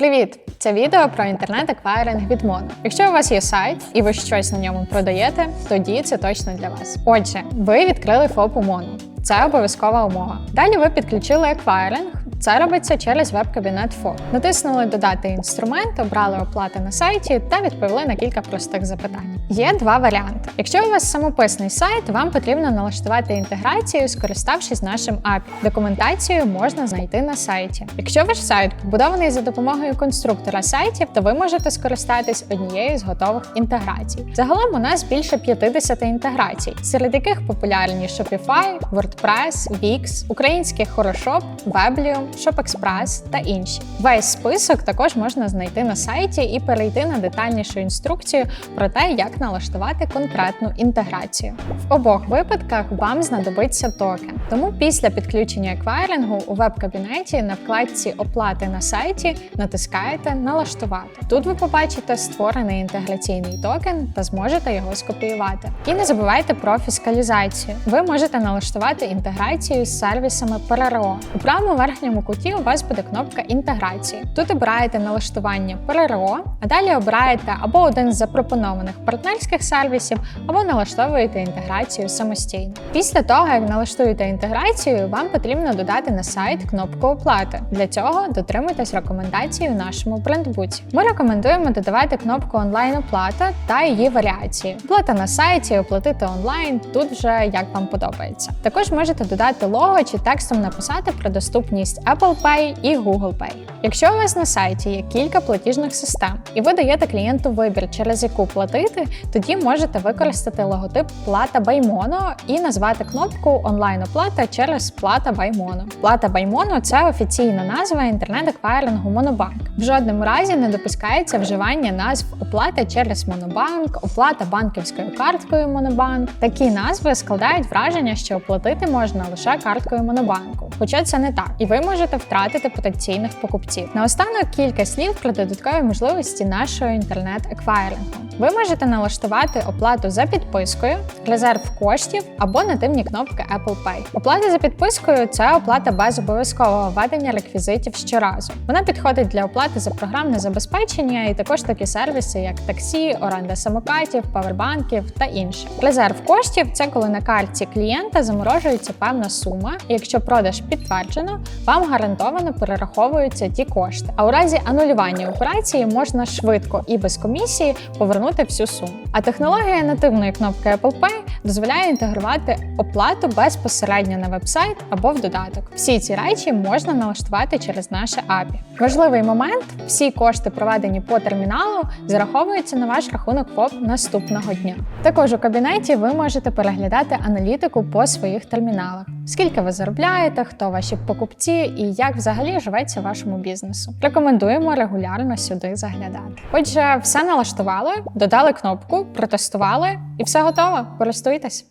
Привіт! Це відео про інтернет-еквайринг від Моно. Якщо у вас є сайт і ви щось на ньому продаєте, тоді це точно для вас. Отже, ви відкрили ФОП у Моно. Це обов'язкова умова. Далі ви підключили еквайринг. Це робиться через веб-кабінет ФОП. Натиснули Додати інструмент, обрали оплати на сайті та відповіли на кілька простих запитань. Є два варіанти. Якщо у вас самописний сайт, вам потрібно налаштувати інтеграцію, скориставшись нашим API. Документацію можна знайти на сайті. Якщо ваш сайт побудований за допомогою конструктора сайтів, то ви можете скористатись однією з готових інтеграцій. Загалом у нас більше 50 інтеграцій, серед яких популярні Shopify, WordPress, Wix, український Хорошоп, Weblium, ShopExpress та інші. Весь список також можна знайти на сайті і перейти на детальнішу інструкцію про те, як налаштувати конкретну інтеграцію. В обох випадках вам знадобиться токен. Тому після підключення еквайрингу у веб-кабінеті на вкладці Оплати на сайті натискаєте Налаштувати. Тут ви побачите створений інтеграційний токен та зможете його скопіювати. І не забувайте про фіскалізацію. Ви можете налаштувати інтеграцію з сервісами ПРРО. У правому верхньому куті у вас буде кнопка інтеграції. Тут обираєте налаштування ПРРО, а далі обираєте або один з запропонованих партнерських сервісів, або налаштовуєте інтеграцію самостійно. Після того, як налаштуєте інтеграцію, вам потрібно додати на сайт кнопку оплати. Для цього дотримуйтесь рекомендацій у нашому брендбуці. Ми рекомендуємо додавати кнопку онлайн-оплата та її варіації. Оплата на сайті, оплатити онлайн. Тут вже як вам подобається. Також можете додати лого чи текстом написати про доступність Apple Pay і Google Pay. Якщо у вас на сайті є кілька платіжних систем, і ви даєте клієнту вибір, через яку платити, тоді можете використати логотип Плата Баймоно і назвати кнопку онлайн-оплата через Плата Баймоно. Плата Баймоно це офіційна назва інтернет-еквайрингу Монобанк. В жодному разі не допускається вживання назв оплата через Монобанк, оплата банківською карткою Монобанк. Такі назви складають враження, що оплатити можна лише карткою Монобанку. Хоча це не так, і ви можете втратити потенційних покупців. Наостанок кілька слів про додаткові можливості нашого інтернет-еквайрингу. Ви можете налаштувати оплату за підпискою, резерв коштів або нативні кнопки Apple Pay. Оплата за підпискою це оплата без обов'язкового введення реквізитів щоразу. Вона підходить для оплати за програмне забезпечення і також такі сервіси, як таксі, оренда самокатів, павербанків та інше. Резерв коштів це коли на картці клієнта заморожується певна сума, і якщо продаж підтверджено, вам гарантовано перераховуються ті кошти. А у разі анулювання операції можна швидко і без комісії повернути всю суму. А технологія нативної кнопки Apple Pay дозволяє інтегрувати оплату безпосередньо на вебсайт або в додаток. Всі ці речі можна налаштувати через наше API. Важливий момент: всі кошти, проведені по терміналу, зараховуються на ваш рахунок ФОП наступного дня. Також у кабінеті ви можете переглядати аналітику по своїх терміналах. Скільки ви заробляєте, хто ваші покупці і як взагалі живеться вашому бізнесу. Рекомендуємо регулярно сюди заглядати. Отже, все налаштували, додали кнопку, протестували і все готово. Користуйтесь. estudiantes.